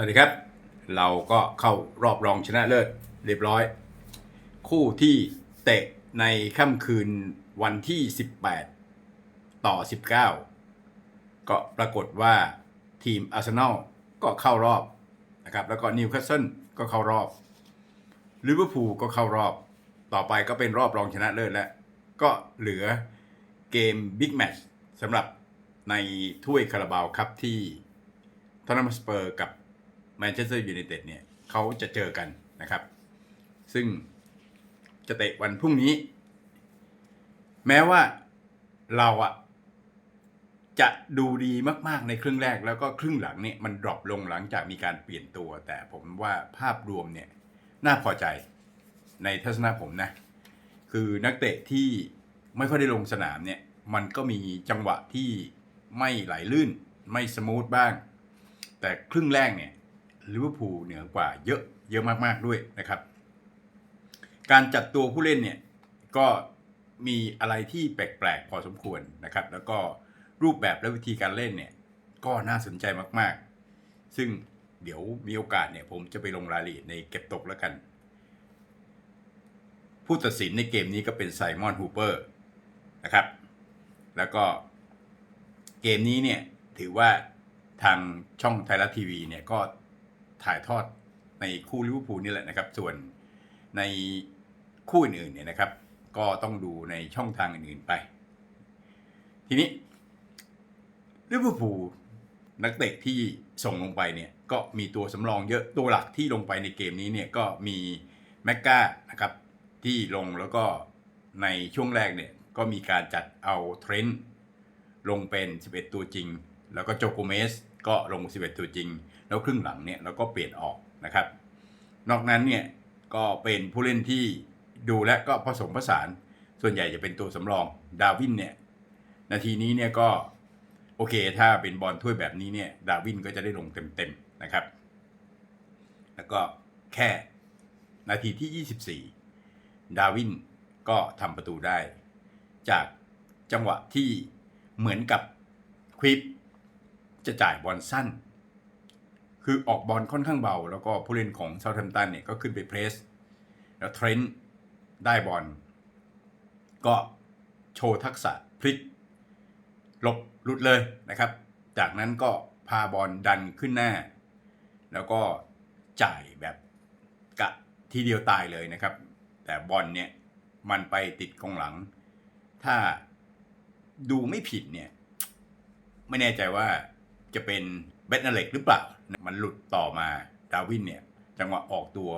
สวัสดีครับ เราก็เข้ารอบรองชนะเลิศเรียบร้อย คู่ที่เตะในค่ำคืนวันที่ 18 ต่อ 19 ก็ปรากฏว่าทีมอาร์เซนอลก็เข้ารอบนะครับแล้วก็นิวคาสเซิลก็เข้ารอบลิเวอร์พูลก็เข้ารอบต่อไปก็เป็นรอบรองชนะเลิศแล้วก็เหลือเกมบิ๊กแมตช์สำหรับในถ้วยคาราบาวครับที่ทอตแนมสเปอร์กับ แมนเชสเตอร์ยูไนเต็ดเนี่ยเขาจะเจอกันนะครับ ซึ่งจะเตะวันพรุ่งนี้ แม้ว่าเราอะจะดูดีมากๆในครึ่งแรกแล้วก็ครึ่งหลังเนี่ยมันดรอปลงหลังจากมีการเปลี่ยนตัว แต่ผมว่าภาพรวมเนี่ยน่าพอใจในทัศนะผมนะ คือนักเตะที่ไม่ค่อยได้ลงสนามเนี่ยมันก็มีจังหวะที่ไม่ไหลลื่น ไม่สมูทบ้าง แต่ครึ่งแรกเนี่ย ลิเวอร์พูลเหนือกว่าเยอะเยอะมากๆด้วยนะครับ การจัดตัวผู้เล่นเนี่ยก็มีอะไรที่แปลกๆพอสมควรนะครับ แล้วก็รูปแบบและวิธีการเล่นเนี่ยก็น่าสนใจมากๆ ซึ่งเดี๋ยวมีโอกาสเนี่ยผมจะไปลงรายละเอียดในเก็บตกแล้วกัน ผู้ตัดสินในเกมนี้ก็เป็นไซมอนฮูเปอร์นะครับ แล้วก็เกมนี้เนี่ยถือว่าทางช่องไทยรัฐทีวีเนี่ยก็ ถ่ายทอดในคู่ลิเวอร์พูลนี่แหละนะครับ ส่วนในคู่อื่นๆเนี่ยนะครับ ก็ต้องดูในช่องทางอื่นๆไป ทีนี้ลิเวอร์พูลนักเตะที่ส่งลงไปเนี่ยก็มีตัวสำรองเยอะตัวหลักที่ลงไปในเกมนี้เนี่ยก็มีแมกกานะครับที่ลงแล้วก็ในช่วงแรกเนี่ยก็มีการจัดเอาเทรนต์ลงเป็น 11 ตัวจริง แล้วก็โจโกเมสก็ลง 11 ตัวจริง แล้วครึ่งหลังเนี่ยเราก็เปลี่ยนออกนะครับ นอกนั้นเนี่ยก็เป็นผู้เล่นที่ดูและก็ผสมผสาน ส่วนใหญ่จะเป็นตัวสำรองดาวินเนี่ยนาทีนี้เนี่ยก็โอเค ถ้าเป็นบอลถ้วยแบบนี้เนี่ยดาวินก็จะได้ลงเต็มๆนะครับ แล้วก็แค่นาทีที่ 24 ดาวินก็ทำประตูได้ จากจังหวะที่เหมือนกับควิปจะจ่ายบอลสั้น คือออกบอลค่อนข้างเบา แล้วก็ผู้เล่นของเซาท์แฮมป์ตันเนี่ยก็ขึ้นไปเพรส แล้วเทรนต์ได้บอลก็โชว์ทักษะพลิกหลบหลุดเลยนะครับ จากนั้นก็พาบอลดันขึ้นหน้า แล้วก็จ่ายแบบกะทีเดียวตายเลยนะครับ แต่บอลเนี่ยมันไปติดกองหลัง ถ้าดูไม่ผิดเนี่ย ไม่แน่ใจว่าจะเป็น เบตนาเล็กหรือเปล่า มันหลุดต่อมาดาวินเนี่ย จังหวะออกตัว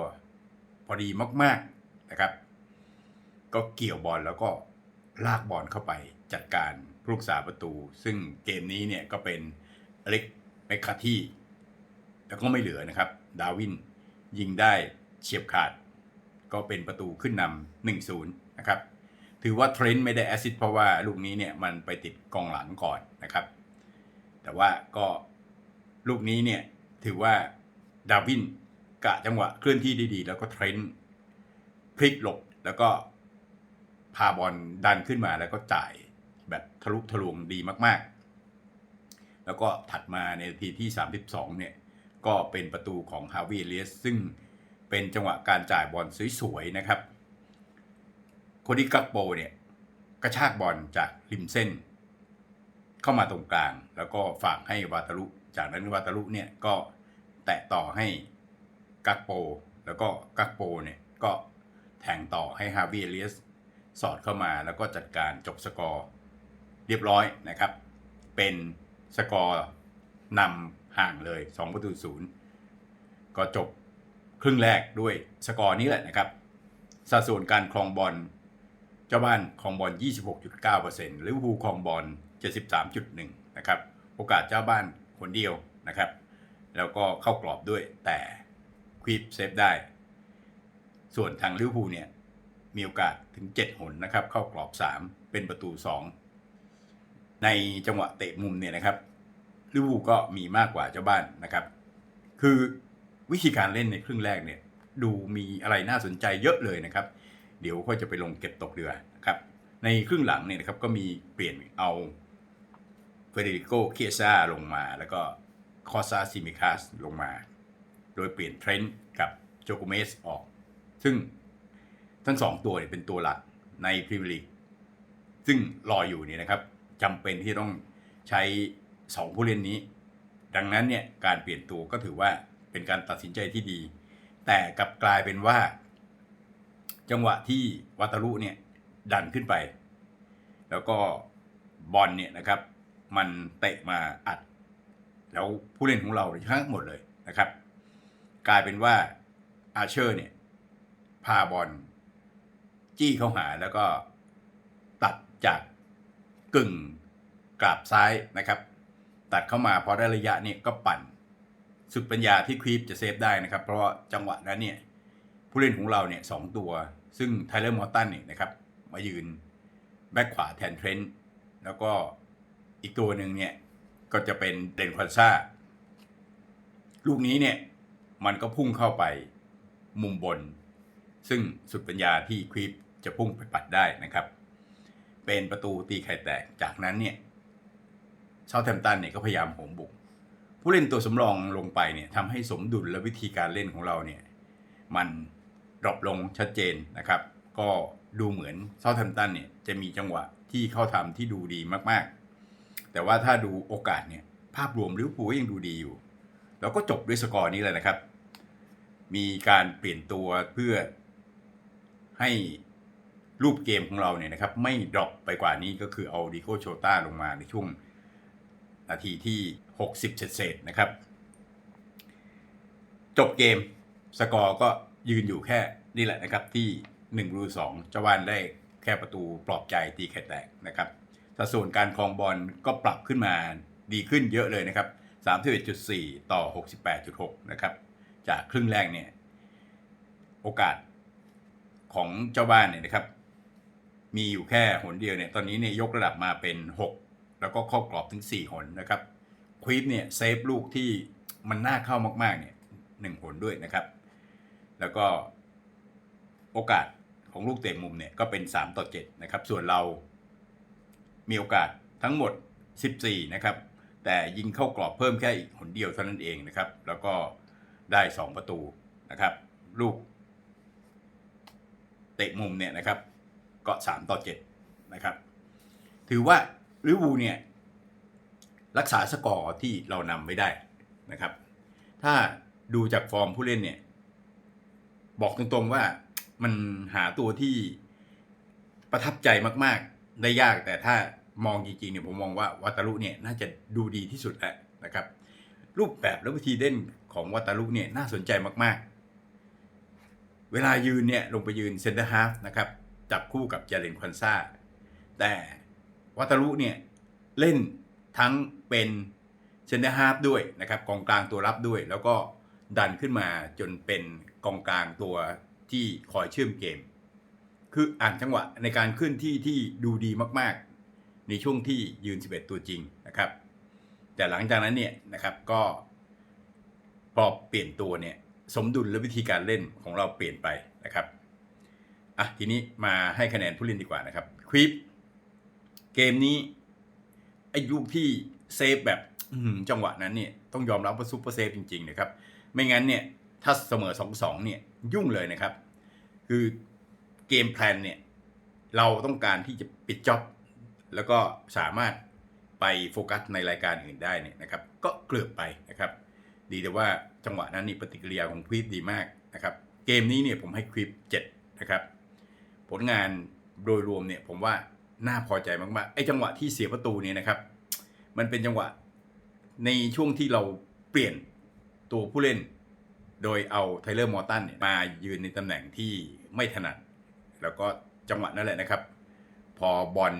พอดีมาก ๆนะครับ ก็เกี่ยวบอลแล้วก็ลากบอลเข้าไปจัดการผู้รักษาประตู ซึ่งเกมนี้เนี่ยก็เป็นอเล็กเมคคาที่แล้วก็ไม่เหลือนะครับ ดาวินยิงได้เฉียบขาด ก็เป็นประตูขึ้นนำหนึ่งศูนย์นะครับถือว่าเทรนต์ไม่ได้แอซิสต์เพราะว่าลูกนี้เนี่ยมันไปติดกองหลังก่อนนะครับ แต่ว่าก็ ลูกนี้เนี่ยถือว่าดาวินกะจังหวะเคลื่อนที่ดีๆ แล้วก็เทรนต์พลิกหลบแล้วก็พาบอลดันขึ้นมาแล้วก็จ่ายแบบทะลุทะลวงดีมากๆ แล้วก็ถัดมาในทีที่ 32 เนี่ย ก็เป็นประตูของฮาวิเลียสซึ่งเป็นจังหวะการจ่ายบอลสวยๆ นะครับโคดิกัปโปเนี่ยกระชากบอลจากริมเส้น เข้ามาตรงกลาง แล้วก็ฝากให้วาตาลุ จากนั้นวาตาลุเนี่ยก็แตะต่อให้กักโป แล้วก็กักโปเนี่ยก็แทงต่อให้ฮาวิเลียสสอดเข้ามาแล้วก็จัดการจบสกอร์เรียบร้อยนะครับ เป็นสกอร์นำห่างเลย 2 ประตูศูนย์ก็จบครึ่งแรกด้วยสกอร์นี้แหละนะครับ สัดส่วนการครองบอลเจ้าบ้านครองบอล 26.9%ลิเวอร์พูลครองบอล 73.1 นะครับ โอกาสเจ้าบ้าน คนเดียวนะครับ แล้วก็เข้ากรอบด้วยแต่ควีปเซฟได้ ส่วนทางลิเวอร์พูลเนี่ยมีโอกาสถึง 7 หนนะครับ เข้ากรอบ 3 เป็นประตู 2 ในจังหวะเตะมุมเนี่ยนะครับลิเวอร์พูลก็มีมากกว่าเจ้าบ้านนะครับ คือวิธีการเล่นในครึ่งแรกเนี่ยดูมีอะไรน่าสนใจเยอะเลยนะครับ เดี๋ยวค่อยจะไปลงเก็บตกเรือนะครับ ในครึ่งหลังเนี่ยนะครับก็มีเปลี่ยนเอา เฟเดริโกเคียซาลงมา แล้วก็คอซาซิมิคัสลงมา โดยเปลี่ยนเทรนต์กับโจโกเมสออก ซึ่งทั้งสองตัวเนี่ยเป็นตัวหลักในพรีเมียร์ลีกซึ่งรออยู่เนี่ยนะครับจำเป็นที่ต้องใช้ 2 ผู้เล่นนี้ ดังนั้นเนี่ยการเปลี่ยนตัวก็ถือว่าเป็นการตัดสินใจที่ดี แต่กลับกลายเป็นว่า จังหวะที่วัตารุเนี่ยดันขึ้นไป แล้วก็บอลเนี่ยนะครับ มันเตะมาอัด แล้วผู้เล่นของเราทั้งหมดเลยนะครับ กลายเป็นว่าอาเชอร์เนี่ยพาบอลจี้เข้าหาแล้วก็ตัดจากกึ่งกราบซ้ายนะครับ ตัดเข้ามาพอได้ระยะเนี่ยก็ปั่น สุดปัญญาที่ครีปจะเซฟได้นะครับ เพราะจังหวะนั้นเนี่ยผู้เล่นของเราเนี่ยสองตัว ซึ่งไทเลอร์มอร์ตันเนี่ยนะครับ มายืนแบ็คขวาแทนเทรนต์แล้วก็ อีกตัวหนึ่งเนี่ยก็จะเป็นเดนควันซ่าลูกนี้เนี่ยมันก็พุ่งเข้าไปมุมบน ซึ่งสุดปัญญาที่ครีปจะพุ่งไปปัดได้นะครับ เป็นประตูตีไข่แตกจากนั้นเนี่ยเซาแทมตันเนี่ยก็พยายามโหมบุก ผู้เล่นตัวสำรองลงไปเนี่ยทำให้สมดุลและวิธีการเล่นของเราเนี่ยมันดรอปลงชัดเจนนะครับ ก็ดูเหมือนเซาแทมตันเนี่ยจะมีจังหวะที่เข้าทำที่ดูดีมากๆ แต่ว่าถ้าดูโอกาสเนี่ยภาพรวมลิเวอร์พูลยังดูดีอยู่ แล้วก็จบด้วยสกอร์นี้เลยนะครับ มีการเปลี่ยนตัวเพื่อให้รูปเกมของเราเนี่ยนะครับ ไม่ดรอปไปกว่านี้ก็คือเอาดิโกโชต้าลงมาในช่วงนาทีที่ 60 เศษนะครับ จบเกมสกอร์ก็ยืนอยู่แค่นี่แหละนะครับที่1รู2เจ้าวานได้แค่ประตูปลอบใจตีไข่แตกนะครับ สัดส่วนการครองบอลก็ปรับขึ้นมาดีขึ้นเยอะเลยนะครับ 31.4 ต่อ 68.6 นะครับ จากครึ่งแรกเนี่ย โอกาสของเจ้าบ้านเนี่ยนะครับ มีอยู่แค่หนเดียวเนี่ย ตอนนี้เนี่ยยกระดับมาเป็น 6 แล้วก็เข้ากรอบถึง 4 หนนะครับ ควีปเนี่ยเซฟลูกที่มันน่าเข้ามากๆเนี่ยหนึ่งหนด้วยนะครับ แล้วก็โอกาสของลูกเตะมุมเนี่ยก็เป็น 3 ต่อ 7 นะครับ ส่วนเรา มีโอกาสทั้งหมด 14 นะครับ แต่ยิงเข้ากรอบเพิ่มแค่อีกหนเดียวเท่านั้นเองนะครับ แล้วก็ได้ 2 ประตูนะครับ ลูกเตะมุมเนี่ยนะครับ ก็3ต่อ7นะครับ ถือว่าลิเวอร์พูลเนี่ยรักษาสกอร์ที่เรานำไม่ได้นะครับ ถ้าดูจากฟอร์มผู้เล่นเนี่ย บอกตรงๆว่ามันหาตัวที่ประทับใจมากๆ ได้ยากแต่ถ้ามองจริงๆเนี่ยผมมองว่าวัตารุเนี่ยน่าจะดูดีที่สุดแหล้วนะครับ รูปแบบและวิธีเล่นของวัตารุเนี่ยน่าสนใจมากๆ เวลายืนเนี่ยลงไปยืนเซนเตอร์ฮาฟนะครับจับคู่กับเจเรนควันซ่าแต่วัตารุเนี่ยเล่นทั้งเป็นเซนเตอร์ฮาฟด้วยนะครับกองกลางตัวรับด้วย แล้วก็ดันขึ้นมาจนเป็นกองกลางตัวที่คอยเชื่อมเกม คืออ่านจังหวะในการขึ้นที่ที่ดูดีมากๆ ในช่วงที่ยืน 11 ตัวจริงนะครับ แต่หลังจากนั้นเนี่ยนะครับก็พอเปลี่ยนตัวเนี่ยสมดุลและวิธีการเล่นของเราเปลี่ยนไปนะครับอะทีนี้มาให้คะแนนผู้เล่นดีกว่านะครับควิปเกมนี้ไอ้ลูกที่เซฟแบบจังหวะนั้นเนี่ยต้องยอมรับว่าซุปเปอร์เซฟจริงๆนะครับ ไม่งั้นเนี่ยถ้าเสมอ2-2เนี่ยยุ่งเลยนะครับ คือ เกมแพลนเนี่ยเราต้องการที่จะปิดจ็อบแล้วก็สามารถไปโฟกัสในรายการอื่นได้เนี่ยนะครับก็เกลือบไปนะครับ ดีแต่ว่าจังหวะนั้นนี่ปฏิกิริยาของควิปดีมากนะครับเกมนี้เนี่ยผมให้ควิป7นะครับผลงานโดยรวมเนี่ยผมว่าน่าพอใจมากๆไอ้จังหวะที่เสียประตูเนี่ยนะครับ มันเป็นจังหวะในช่วงที่เราเปลี่ยนตัวผู้เล่น โดยเอาไทเลอร์มอร์ตันเนี่ยมายืนในตำแหน่งที่ไม่ถนัด แล้วก็จังหวะนั่นแหละนะครับ พอบอล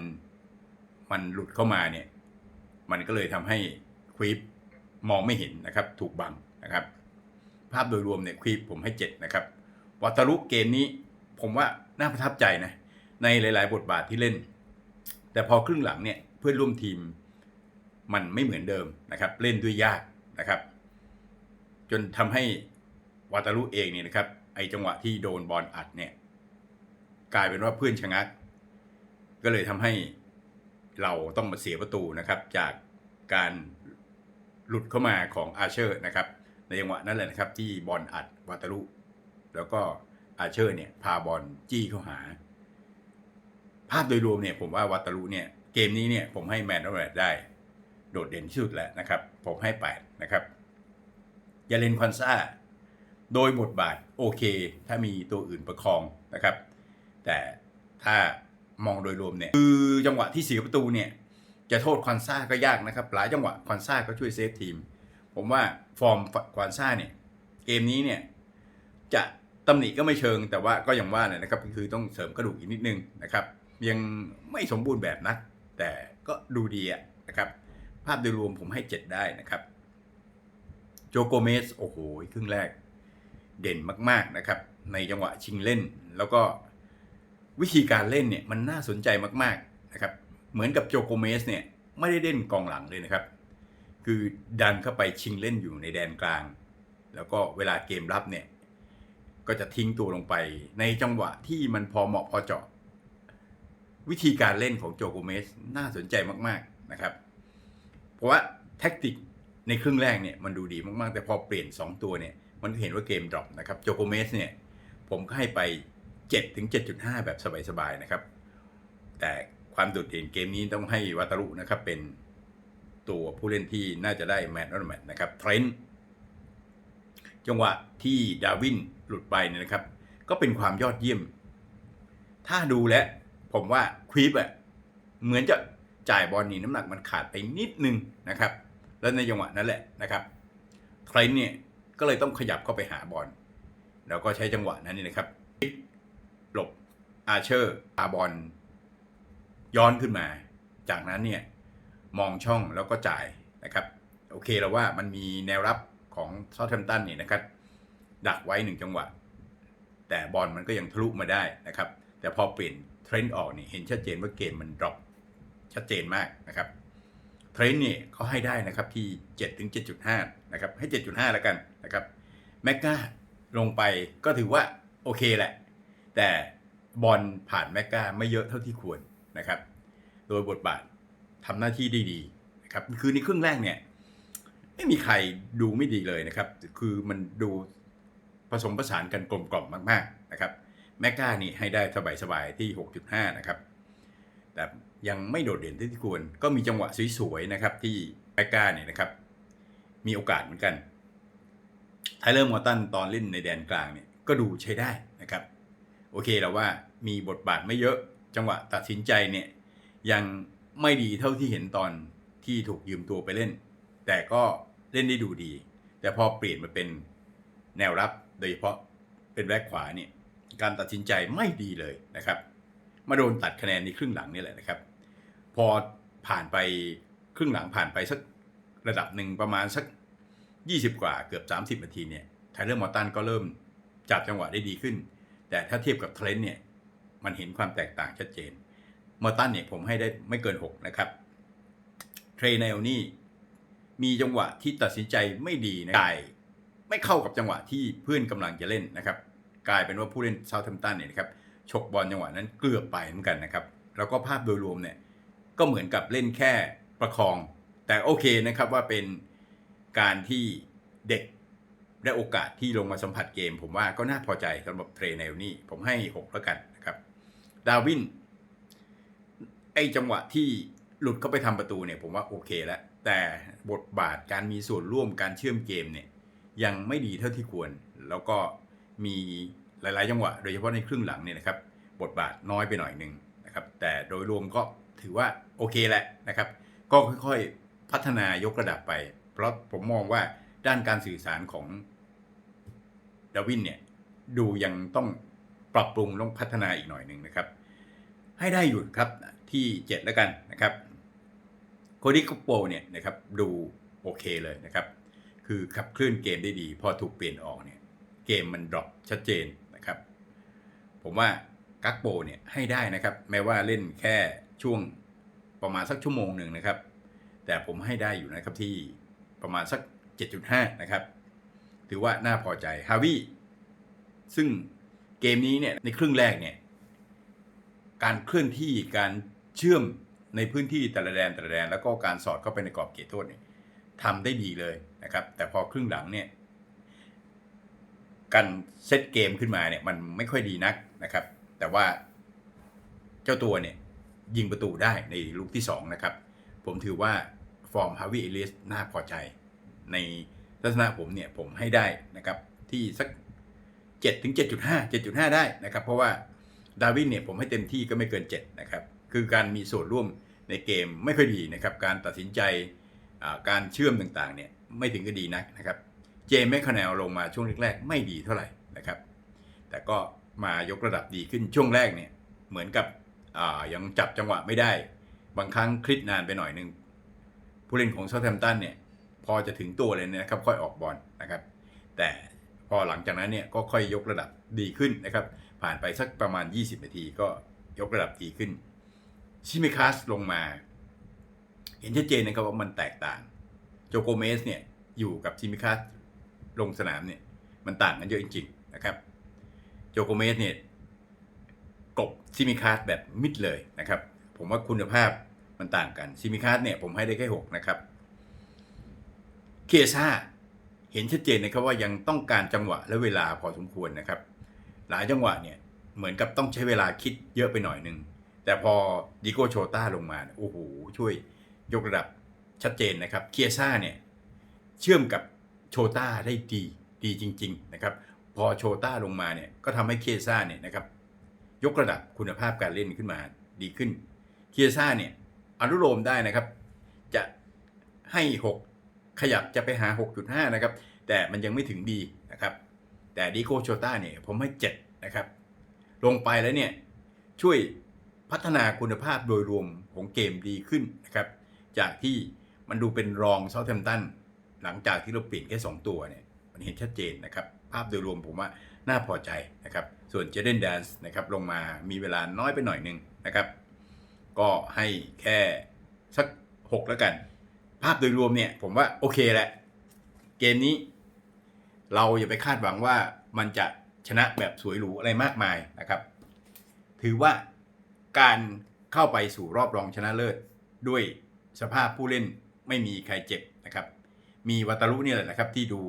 มันหลุดเข้ามาเนี่ย มันก็เลยทำให้ควีปมองไม่เห็นนะครับ ถูกบังนะครับ ภาพโดยรวมเนี่ยควีปผมให้ 7 นะครับวัตารุเกมนี้ผมว่าน่าประทับใจนะในหลาย ๆ บทบาทที่เล่น แต่พอครึ่งหลังเนี่ยเพื่อนร่วมทีมมันไม่เหมือนเดิมนะครับ เล่นด้วยยากนะครับ จนทำให้วาตารุเองเนี่ยนะครับไอจังหวะที่โดนบอลอัดเนี่ย กลายเป็นว่าเพื่อนชะงัก ก็เลยทำให้เราต้องมาเสียประตูนะครับ จากการหลุดเข้ามาของอาเชอร์นะครับ ในจังหวะนั้นแหละนะครับ ที่บอลอัดวาตารุแล้วก็อาเชอร์เนี่ยพาบอลจี้เข้าหา ภาพโดยรวมเนี่ยผมว่าวาตารุเนี่ยเกมนี้เนี่ยผมให้แมนนอร์ได้ โดดเด่นที่สุดแล้วนะครับ ผมให้ 8 นะครับยาเลนควันซ่าโดยบทบาทโอเค ถ้ามีตัวอื่นประคองนะครับ แต่ถ้ามองโดยรวมเนี่ยคือจังหวะที่เสียประตูเนี่ยจะโทษควันซ่าก็ยากนะครับ หลายจังหวะควันซ่าก็ช่วยเซฟทีม ผมว่าฟอร์มควันซ่าเนี่ยเกมนี้เนี่ยจะตำหนิก็ไม่เชิง แต่ว่าก็อย่างว่าเนี่ยนะครับคือต้องเสริมกระดูกอีกนิดนึงนะครับ ยังไม่สมบูรณ์แบบนักแต่ก็ดูดีอะนะครับ ภาพโดยรวมผมให้ 7 ได้นะครับ โจโกเมสโอ้โหครึ่งแรก เด่นมาก ๆนะครับ ในจังหวะชิงเล่น แล้วก็ วิธีการเล่นเนี่ยมันน่าสนใจมากๆนะครับเหมือนกับโจโกเมสเนี่ยไม่ได้เล่นกองหลังเลยนะครับ คือดันเข้าไปชิงเล่นอยู่ในแดนกลาง แล้วก็เวลาเกมรับเนี่ยก็จะทิ้งตัวลงไปในจังหวะที่มันพอเหมาะพอเจาะ วิธีการเล่นของโจโกเมสน่าสนใจมากๆนะครับ เพราะว่าแท็กติกในครึ่งแรกเนี่ยมันดูดีมากๆ แต่พอเปลี่ยน 2 ตัวเนี่ยมันเห็นว่าเกมดรอปนะครับโจโกเมสเนี่ยผมก็ให้ไป 7ถึง7.5 แบบสบายๆนะครับ แต่ความโดดเด่นเกมนี้ต้องให้วัตรุนะครับเป็นตัวผู้เล่นที่น่าจะได้แมตช์ออฟแมตช์นะครับเทรนต์จังหวะที่ดาวินหลุดไปเนี่ยนะครับ ก็เป็นความยอดเยี่ยม ถ้าดูแล้วผมว่าควีปอะเหมือนจะจ่ายบอลนี่น้ำหนักมันขาดไปนิดนึงนะครับ แล้วในจังหวะนั้นแหละนะครับเทรนต์เนี่ยก็เลยต้องขยับเข้าไปหาบอลแล้วก็ใช้จังหวะนั้นนี่นะครับ หลบอาเชอร์อาบอลย้อนขึ้นมา จากนั้นเนี่ยมองช่องแล้วก็จ่ายนะครับ โอเคแล้วว่ามันมีแนวรับของซา u แ h มตันเนี่ยนะครับ ดักไว้หนึ่งจังหวะ แต่บอลมันก็ยังทะลุมาได้นะครับ แต่พอเปลี่ยนเทรนด์ออกนี่เห็นชัดเจนว่าเกมมันดรอปชัดเจนมากนะครับเทรนด์เนี่ยเขาให้ได้นะครับที่ 7 ถึง 7.5 นะครับ ให้ 7.5 แล้วกันนะครับแมกกาลงไปก็ถือว่าโอเคแหละ แต่บอลผ่านแมกกาไม่เยอะเท่าที่ควรนะครับ โดยบทบาททำหน้าที่ได้ดีนะครับคือในครึ่งแรกเนี่ย ไม่มีใครดูไม่ดีเลยนะครับ คือมันดูผสมผสานกันกลมกล่อมมากๆนะครับแมกกานี่ให้ได้สบายๆที่ 6.5 นะครับ แต่ยังไม่โดดเด่นเท่าที่ควร ก็มีจังหวะสวยๆนะครับที่แมกกาเนี่ยนะครับ มีโอกาสเหมือนกันไทเลอร์มอร์ตันตอนเล่นในแดนกลางเนี่ยก็ดูใช้ได้นะครับ โอเคแล้วว่ามีบทบาทไม่เยอะจังหวะตัดสินใจเนี่ยยังไม่ดีเท่าที่เห็นตอนที่ถูกยืมตัวไปเล่น แต่ก็เล่นได้ดูดี แต่พอเปลี่ยนมาเป็นแนวรับโดยเฉพาะเป็นแบ็คขวาเนี่ยการตัดสินใจไม่ดีเลยนะครับ มาโดนตัดคะแนนในครึ่งหลังนี่แหละนะครับ พอผ่านไปครึ่งหลังผ่านไปสักระดับหนึ่งประมาณสัก 20 กว่าเกือบ 30 นาทีเนี่ยไทเลอร์มอร์ตันก็เริ่มจับจังหวะได้ดีขึ้น แต่ถ้าเทียบกับเทรนต์เนี่ยมันเห็นความแตกต่างชัดเจนมอตันเนี่ยผมให้ได้ไม่เกิน 6 นะครับ เทรนเนลนี่มีจังหวะที่ตัดสินใจไม่ดีนะกายไม่เข้ากับจังหวะที่เพื่อนกำลังจะเล่นนะครับ กลายเป็นว่าผู้เล่นเซาท์แฮมป์ตันเนี่ยนะครับฉกบอลจังหวะนั้นเกือบไปเหมือนกันนะครับ แล้วก็ภาพโดยรวมเนี่ยก็เหมือนกับเล่นแค่ประคอง แต่โอเคนะครับว่าเป็นการที่เด็ก ได้โอกาสที่ลงมาสัมผัสเกม ผมว่าก็น่าพอใจสำหรับเทรนเนลนี่ผมให้ 6 แล้วกันนะครับ ดาวิน ไอจังหวะที่หลุดเข้าไปทำประตูเนี่ย ผมว่าโอเคแล้ว แต่บทบาทการมีส่วนร่วมการเชื่อมเกมเนี่ย ยังไม่ดีเท่าที่ควร แล้วก็มีหลาย ๆ จังหวะ โดยเฉพาะในครึ่งหลังเนี่ยนะครับ บทบาทน้อยไปหน่อยหนึ่งนะครับ แต่โดยรวมก็ถือว่าโอเคแหละนะครับ ก็ค่อย ๆ พัฒนายกระดับไป เพราะผมมองว่าด้านการสื่อสารของ ดาวินเนี่ยดูยังต้องปรับปรุงต้องพัฒนาอีกหน่อยหนึ่งนะครับ ให้ได้อยู่ครับที่ 7 แล้วกันนะครับโคดิโกโปเนี่ยนะครับดูโอเคเลยนะครับ คือขับเคลื่อนเกมได้ดี พอถูกเปลี่ยนออกเนี่ยเกมมันดรอปชัดเจนนะครับ ผมว่ากักโปเนี่ยให้ได้นะครับ แม้ว่าเล่นแค่ช่วงประมาณสักชั่วโมงหนึ่งนะครับ แต่ผมให้ได้อยู่นะครับที่ประมาณสัก 7.5 นะครับ ถือว่าน่าพอใจฮาวิซึ่งเกมนี้เนี่ยในครึ่งแรกเนี่ยการเคลื่อนที่การเชื่อมในพื้นที่แต่ละแดนแต่ละแดนแล้วก็การสอดเข้าไปในกรอบเขตโทษเนี่ยทำได้ดีเลยนะครับ แต่พอครึ่งหลังเนี่ยการเซตเกมขึ้นมาเนี่ยมันไม่ค่อยดีนักนะครับ แต่ว่าเจ้าตัวเนี่ยยิงประตูได้ในลูกที่ 2 นะครับ ผมถือว่าฟอร์มฮาวิเอลิสน่าพอใจใน ลักษณะผมเนี่ยผมให้ได้นะครับที่สัก7ถึง7.5 7.5 ได้นะครับเพราะว่าดาวินเนี่ยผมให้เต็มที่ก็ไม่เกิน7นะครับคือการมีส่วนร่วมในเกมไม่ค่อยดีนะครับการตัดสินใจการเชื่อมต่างๆเนี่ยไม่ถึงก็ดีนักนะครับเจมส์แมคคาเนลลงมาช่วงแรกๆ ไม่ดีเท่าไหร่นะครับ แต่ก็มายกระดับดีขึ้นช่วงแรกเนี่ยเหมือนกับยังจับจังหวะไม่ได้ บางครั้งคลิกนานไปหน่อยนึงผู้เล่นของเซาท์แฮมป์ตันเนี่ย พอจะถึงตัวเลยนะครับค่อยออกบอลนะครับ แต่พอหลังจากนั้นเนี่ยก็ค่อยยกระดับดีขึ้นนะครับ ผ่านไปสักประมาณ 20 นาทีก็ยกระดับดีขึ้น ชิมิคัสลงมา เห็นชัดเจนนะครับว่ามันแตกต่าง โจโกเมสเนี่ยอยู่กับชิมิคัสลงสนามเนี่ยมันต่างกันเยอะจริงๆนะครับ โจโกเมสเนี่ยกบซิมิคัสแบบมิดเลยนะครับ ผมว่าคุณภาพมันต่างกันซิมิคัสเนี่ยผมให้ได้แค่หกนะครับ เคียซ่าเห็นชัดเจนนะครับว่ายังต้องการจังหวะและเวลาพอสมควรนะครับ หลายจังหวะเนี่ยเหมือนกับต้องใช้เวลาคิดเยอะไปหน่อยนึง แต่พอดิโกโชต้าลงมาเนี่ยโอ้โหช่วยยกระดับชัดเจนนะครับเคียซ่าเนี่ยเชื่อมกับโชต้าได้ดีดีจริง ๆ นะครับ พอโชต้าลงมาเนี่ยก็ทำให้เคียซ่าเนี่ยนะครับยกระดับคุณภาพการเล่นขึ้นมาดีขึ้นเคียซ่าเนี่ยอนุโลมได้นะครับ จะให้ 6 ขยับจะไปหา 6.5 นะครับ แต่มันยังไม่ถึงดีนะครับ แต่ดิโกโชต้าเนี่ยผมให้ 7 นะครับ ลงไปแล้วเนี่ย ช่วยพัฒนาคุณภาพโดยรวมของเกมดีขึ้นนะครับ จากที่มันดูเป็นรองเซาท์แฮมป์ตันหลังจากที่เราเปลี่ยนแค่ 2 ตัวเนี่ย มันเห็นชัดเจนนะครับ ภาพโดยรวมผมว่าน่าพอใจนะครับ ส่วนเจเดนแดนส์นะครับลงมามีเวลาน้อยไปหน่อยหนึงนะครับ ก็ให้แค่สัก 6 แล้วกัน ภาพโดยรวมเนี่ย ผมว่าโอเคแหละ เกมนี้ เราอย่าไปคาดหวังว่ามันจะชนะแบบสวยหรูอะไรมากมายนะครับ ถือว่าการเข้าไปสู่รอบรองชนะเลิศ ด้วยสภาพผู้เล่นไม่มีใครเจ็บนะครับ มีวัตารุนี่แหละนะครับ ที่ดู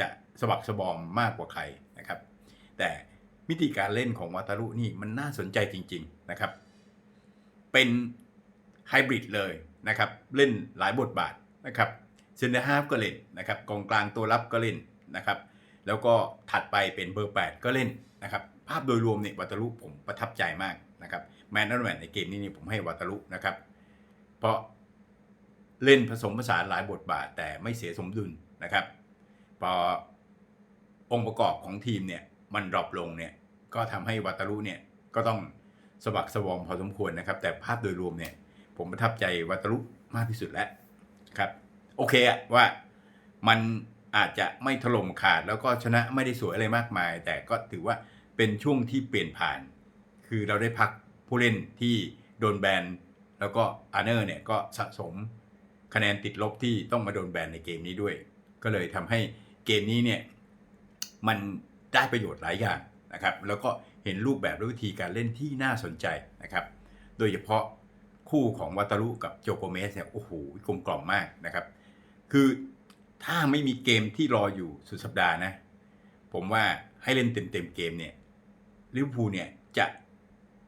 จะสบักสบอมมากกว่าใครนะครับ แต่มิติการเล่นของวัตารุนี่มันน่าสนใจจริง ๆนะครับ เป็นไฮบริดเลย นะครับเล่นหลายบทบาทนะครับเซนเตอร์ฮาฟก็เล่นนะครับกองกลางตัวรับก็เล่นนะครับแล้วก็ถัดไปเป็นเบอร์ 8 ก็เล่นนะครับภาพโดยรวมเนี่ยวัตารุผมประทับใจมากนะครับแมนนันแมนในเกมนี้นี่ผมให้วัตารุนะครับ เพราะเล่นผสมผสานหลายบทบาท แต่ไม่เสียสมดุลนะครับ พอองค์ประกอบของทีมเนี่ยมันดรอปลงเนี่ยก็ทำให้วัตารุเนี่ยก็ต้องสะบักสะบอมพอสมควรนะครับ แต่ภาพโดยรวมเนี่ย ผมประทับใจวัตรุมากที่สุดแล้วครับ โอเคอะว่ามันอาจจะไม่ถล่มขาดแล้วก็ชนะไม่ได้สวยอะไรมากมาย แต่ก็ถือว่าเป็นช่วงที่เปลี่ยนผ่าน คือเราได้พักผู้เล่นที่โดนแบนแล้วก็อาร์เนอร์เนี่ยก็สะสมคะแนนติดลบที่ต้องมาโดนแบนในเกมนี้ด้วย ก็เลยทำให้เกมนี้เนี่ยมันได้ประโยชน์หลายอย่างนะครับ แล้วก็เห็นรูปแบบและวิธีการเล่นที่น่าสนใจนะครับ โดยเฉพาะ คู่ของวัตารุกับโจโกเมสเนี่ยโอ้โหกลมกล่อมมากนะครับ คือถ้าไม่มีเกมที่รออยู่สุดสัปดาห์นะ ผมว่าให้เล่นเต็มๆเกมเนี่ยลิเวอร์พูลเนี่ยจะ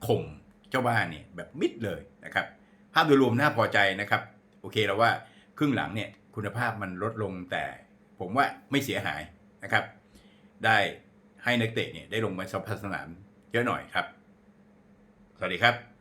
ข่มเจ้าบ้านเนี่ยแบบมิดเลยนะครับ ภาพโดยรวมน่าพอใจนะครับ โอเคแล้วว่าครึ่งหลังเนี่ยคุณภาพมันลดลงแต่ผมว่าไม่เสียหายนะครับ ได้ให้นักเตะเนี่ยได้ลงมาสัมผัสสนามเยอะหน่อยครับ สวัสดีครับ